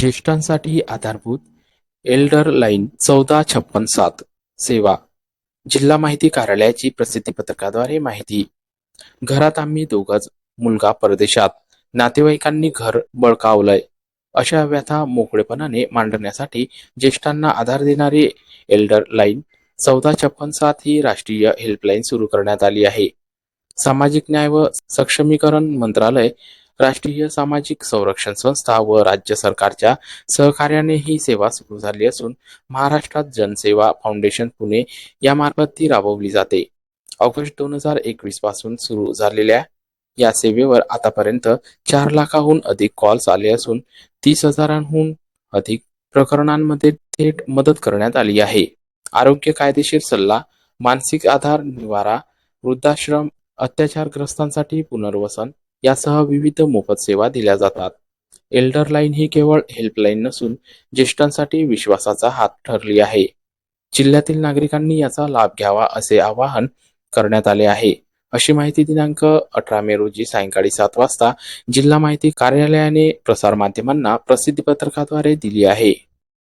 ज्येष्ठांसाठी आधारभूत Elder line चौदा छप्पन सात सेवा जिल्हा माहिती कार्यालयाची प्रसिद्धी पत्रकाद्वारे माहिती. घरात आम्ही दोघच मुलगा परदेशात नातेवाईकांनी घर बळकावलंय. अशा व्यथा मोकळेपणाने मांडण्यासाठी ज्येष्ठांना आधार देणारी एल्डर लाईन चौदा छप्पन सात ही राष्ट्रीय हेल्पलाईन सुरू करण्यात आली आहे. सामाजिक न्याय व सक्षमीकरण मंत्रालय राष्ट्रीय सामाजिक संरक्षण संस्था व राज्य सरकारच्या सहकार्याने ही सेवा सुरू झाली असून महाराष्ट्रात जनसेवा फाउंडेशन पुणे यामार्फत ती राबवली जाते. ऑगस्ट दोन हजार एकवीसपासून सुरू झालेल्या या सेवेवर आतापर्यंत चार लाखाहून अधिक कॉल्स आले असून तीस हजारांहून अधिक प्रकरणांमध्ये थेट मदत करण्यात आली आहे. आरोग्य कायदेशीर सल्ला मानसिक आधार निवारा वृद्धाश्रम अत्याचारग्रस्तांसाठी पुनर्वसन यासह विविध मोफत सेवा दिल्या जातात. एल्डर लाईन ही केवळ हेल्पलाईन नसून ज्येष्ठांसाठी विश्वासाचा हात ठरली आहे. जिल्ह्यातील नागरिकांनी याचा लाभ घ्यावा असे आवाहन करण्यात आले आहे. अशी माहिती दिनांक अठरा मे रोजी सायंकाळी सात वाजता जिल्हा माहिती कार्यालयाने प्रसारमाध्यमांना प्रसिद्धी पत्रकाद्वारे दिली आहे.